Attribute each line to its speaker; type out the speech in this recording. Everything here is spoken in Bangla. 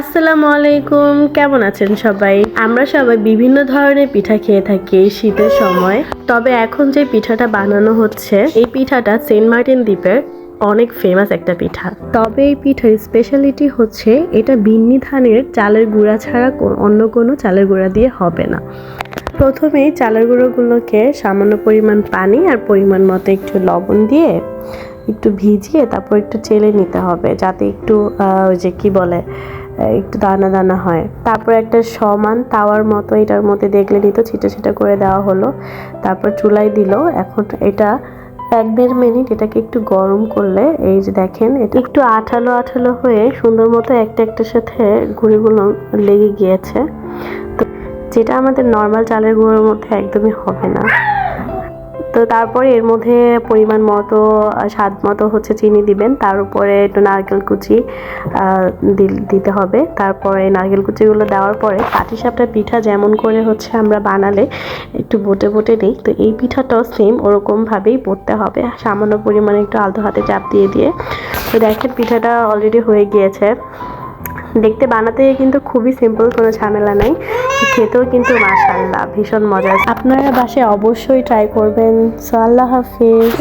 Speaker 1: আসসালামু আলাইকুম, কেমন আছেন সবাই? আমরা সবাই বিভিন্ন ধরনের পিঠা খেয়ে থাকি শীতের সময়। তবে এখন যে পিঠাটা বানানো হচ্ছে, এই পিঠাটা সেন্ট মার্টিন দ্বীপের অনেক ফেমাস একটা পিঠা। তবে এই পিঠার স্পেশালিটি হচ্ছে, এটা বিন্নি ধানের চালের গুঁড়া ছাড়া অন্য কোনো চালের গুঁড়া দিয়ে হবে না। প্রথমেই চালের গুঁড়োগুলোকে সামান্য পরিমাণ পানি আর পরিমাণ মতো একটু লবণ দিয়ে একটু ভিজিয়ে তারপর একটু চেলে নিতে হবে, যাতে একটু ওই যে কী বলে একটু দানা দানা হয়। তারপর একটা সমান তাওয়ার মতো এটার মধ্যে দেখলে নিত, ছিটা ছিটা করে দেওয়া হলো। তারপর চুলায় দিল। এখন এটা এক দেড় মিনিট এটাকে একটু গরম করলে, এই যে দেখেন, এটা একটু আঠালো আঠালো হয়ে সুন্দর মতো একটা একটার সাথে ঘুড়িগুলো লেগে গিয়েছে। তো যেটা আমাদের নর্মাল চালের গুঁড়োর মধ্যে একদমই হবে না। তো তারপরে এর মধ্যে পরিমাণ মতো স্বাদ মতো হচ্ছে চিনি দিবেন। তার উপরে একটু নারকেল কুচি দিতে হবে। তারপরে নারকেল কুচিগুলো দেওয়ার পরে পাটিসাপটা পিঠা যেমন করে হচ্ছে আমরা বানালে একটু বোটে বোটে নিই। তো এই পিঠাটাও সেম ওরকমভাবেই পড়তে হবে। সামান্য পরিমাণে একটু আলতো হাতে চাপ দিয়ে দিয়ে। তো দেখেন পিঠাটা অলরেডি হয়ে গিয়েছে। দেখতে বানাতে কিন্তু খুবই সিম্পল কোনো ঝামেলা নাই। খেতেও কিন্তু মাসাল্লাহ ভীষণ মজা আপনারা বাসায় অবশ্যই ট্রাই করবেন। সো আল্লাহ হাফিজ।